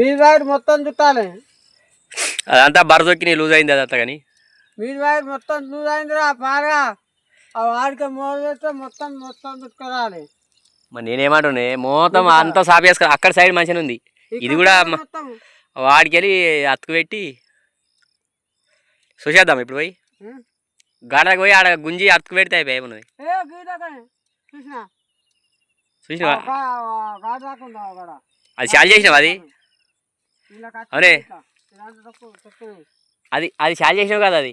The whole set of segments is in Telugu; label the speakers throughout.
Speaker 1: మీది వైర్ మొత్తం చుట్టాలి.
Speaker 2: అదంతా బరదొక్కి లూజ్ అయింది అదంతా కానీ.
Speaker 1: మీది వైర్ మొత్తం లూజ్ అయిందిరా బాగా ఆ వాడికి మోదైతే మొత్తం మొత్తం చుట్టుకోవాలి.
Speaker 2: మరి నేనేమంటున్నా మొత్తం అంతా సాఫ్ చేసుకుని అక్కడ సైడ్ మంచిగా ఉంది. ఇది కూడా వాడికి వెళ్ళి అతుకు పెట్టి చూసేద్దాం ఇప్పుడు పోయి? గాడకు పోయి ఆడ గుంజి అతుకు పెడితే అయిపోయి ఉన్నది
Speaker 1: చూసినా?
Speaker 2: అది చాలు చేసినావు అది? అవునే. అది అది చాలు చేసినావు కదా అది?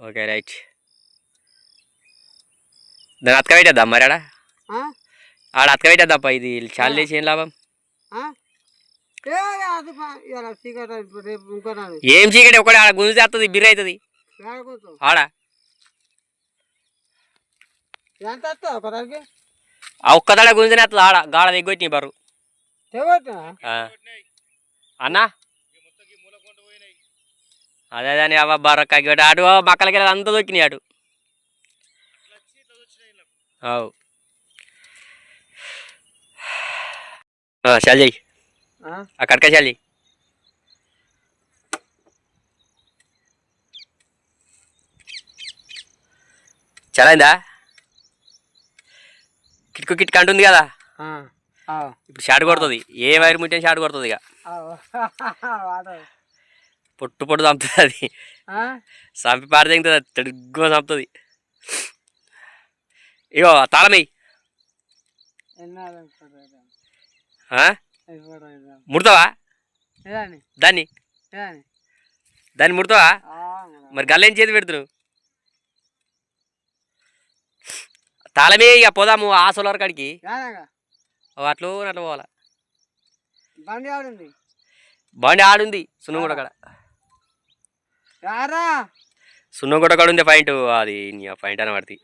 Speaker 2: Okay right. దాన్ని అతక పెట్టేద్దాం మరి ఆడ? ఆడ అతక పెట్టేద్దాం ఇది చాలు చేసి ఏం లాభం?
Speaker 1: ఏ చీకటి
Speaker 2: ఒకటి ఆడ గుంజి చేస్తుంది బిర్ర అవుతుంది ఆడ. ఒక్కదాడ గుంజిన ఆడ. గాడ దిగ్గొచ్చి బరు
Speaker 1: తెగొట్టినా
Speaker 2: ఆ. అన్నా? అదే దాని అవ్వ బర్ర అటు మక్కలకి అంతా దొక్కినాయి అటు అవు. చాలు చెయ్యి? అక్కడికే చాలు చెయ్యి చలైందా? కిట్కు కిట్కు అంటుంది కదా? ఇప్పుడు షాట్ కొడుతుంది. ఏ వైర్ ముట్టే షాట్ కొడుతుంది ఇక. పొట్టు పొట్టు చంపుతుంది అది? చంపి పారి తెగుతుంది తిడుగ్గా చంపుతుంది. ఇగో
Speaker 1: ఇదా.
Speaker 2: ముడతావా? దాన్ని? దాన్ని ముడతావా?
Speaker 1: మరి.
Speaker 2: గల్లేం చేతి పెడుతున్నావు తాళమే ఇక పోదాము ఆ సోలార్ కాడికి. అట్లు అట్లా పోవాలా?
Speaker 1: బండి ఆడింది.
Speaker 2: బాగుండి ఆడుంది సున్నంగూడ కాడ సున్నంగూడ కాడ ఉంది పాయింట్ అది పాయింట్ అని పడుతుంది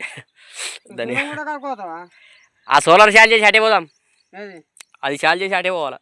Speaker 2: దాన్ని ఆ సోలార్ షాల్ చేసి అటే పోదాం. అది షాల్ చేసి అటే పోవాలా.